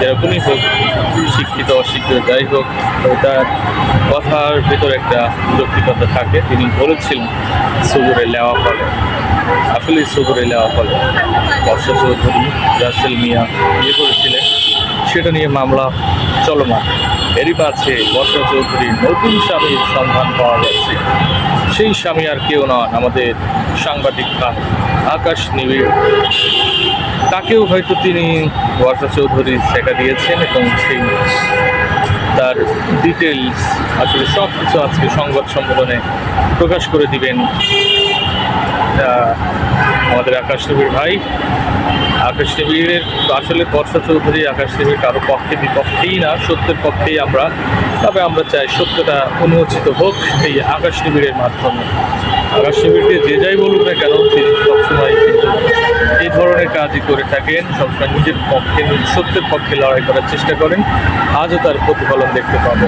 যেরকমই হোক, শিক্ষিত, অশিক্ষিত, যাই হোক তার কথার ভেতর একটা যৌক্তিকতা থাকে। তিনি বলেছিলেন, সুদূরে লেওয়া ফলে। আসলে সুদূরে লেওয়া ফলে। বর্ষা চৌধুরী, রাসেল মিয়া বিয়ে করেছিলেন। সেটা নিয়ে মামলা চলমান। এরই পাচ্ছে বর্ষা চৌধুরীর নতুন স্বামীর সন্ধান পাওয়া যাচ্ছে সেই স্বামী আর কেউ নন আমাদের সাংবাদিক আকাশ নিবিড়। তাকেও হয়তো তিনি বর্ষা চৌধুরী শেখা দিয়েছেন এবং সেই তার ডিটেলস আসলে সব কিছু আজকে সংবাদ সম্মেলনে প্রকাশ করে দিবেন আমাদের আকাশ নবীর ভাই। আকাশ নবীরের আসলে বর্ষা চৌধুরী আকাশ নবীর কারও পক্ষে বিপক্ষেই না, সত্যের পক্ষেই আমরা। তবে আমরা চাই সত্যটা উন্মোচিত হোক এই আকাশ নিবিড়ের মাধ্যমে। আকাশ নিবিড়কে যে যাই বলুক কাজই করে থাকেন। সবসময় নিজের পক্ষে, সত্যের পক্ষে লড়াই করার চেষ্টা করেন। আজও তার প্রতিফলন দেখতে পাবো।